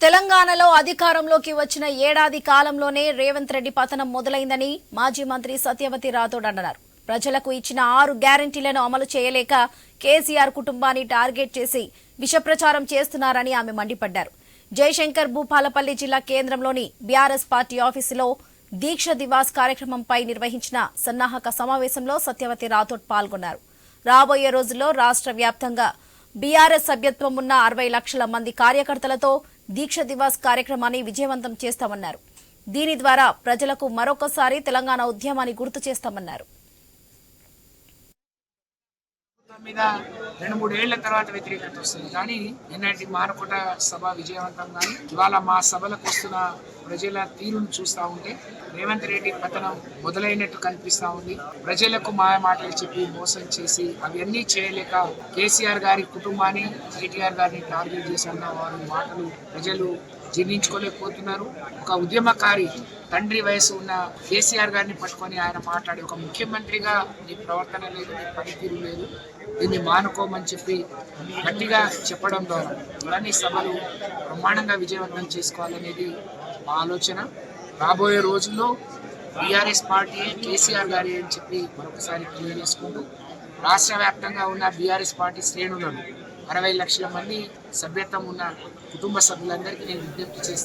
తెలంగాణలో అధికారంలోకి వచ్చిన ఏడాది కాలంలోనే రేవంత్ రెడ్డి పతనం మొదలైందని మాజీ మంత్రి సత్యవతి రాథోడ్ అన్నారు. ప్రజలకు ఇచ్చిన ఆరు గ్యారంటీలను అమలు చేయలేక కేసీఆర్ కుటుంబాన్ని టార్గెట్ చేసి విషప్రచారం చేస్తున్నారని ఆమె మండిపడ్డారు. జయశంకర్ భూపాలపల్లి జిల్లా కేంద్రంలోని బీఆర్ఎస్ పార్టీ ఆఫీసులో దీక్ష దివాస్ కార్యక్రమంపై నిర్వహించిన సన్నాహక సమావేశంలో సత్యవతి రాథోడ్ పాల్గొన్నారు. రాబోయే రోజుల్లో రాష్ట్ర వ్యాప్తంగా బీఆర్ఎస్ సభ్యత్వం ఉన్న అరవై లక్షల మంది కార్యకర్తలతో దీక్ష దివాస్ కార్యక్రమాన్ని విజయవంతం చేస్తామన్నారు. దీని ద్వారా ప్రజలకు మరొకసారి తెలంగాణ ఉద్యమాన్ని గుర్తు చేస్తామన్నారు. మీద రెండు మూడు ఏళ్ళ తర్వాత వ్యతిరేకత వస్తుంది. కానీ నిన్నటి మానకోట సభ విజయవంతం కానీ ఇవాళ మా సభలకు వస్తున్న ప్రజల తీరును చూస్తూ ఉంటే రేవంత్ రెడ్డి పతనం మొదలైనట్టు కనిపిస్తూ ఉంది. ప్రజలకు మాయ మాటలు చెప్పి మోసం చేసి అవన్నీ చేయలేక కేసీఆర్ గారి కుటుంబాన్ని కేటీఆర్ గారిని టార్గెట్ చేసి అన్న వారి మాటలు ప్రజలు జీర్ణించుకోలేకపోతున్నారు. ఒక ఉద్యమకారి తండ్రి వయసు ఉన్న కేసీఆర్ గారిని పట్టుకొని ఆయన మాట్లాడి ఒక ముఖ్యమంత్రిగా నీ ప్రవర్తన లేదు నీ పనితీరు లేదు. దీన్ని మానుకోమని చెప్పి గట్టిగా చెప్పడం ద్వారా ఇవన్నీ సభలు బ్రహ్మాండంగా విజయవంతం చేసుకోవాలనేది మా ఆలోచన. రాబోయే రోజుల్లో బీఆర్ఎస్ పార్టీ కేసీఆర్ గారి అని చెప్పి మరొకసారి క్లియర్ చేసుకుంటూ రాష్ట్ర వ్యాప్తంగా ఉన్న బీఆర్ఎస్ పార్టీ శ్రేణులను అరవై లక్షల మంది సభ్యత్వం ఉన్న కుటుంబ సభ్యులందరికీ నేను విజ్ఞప్తి చేస్తాను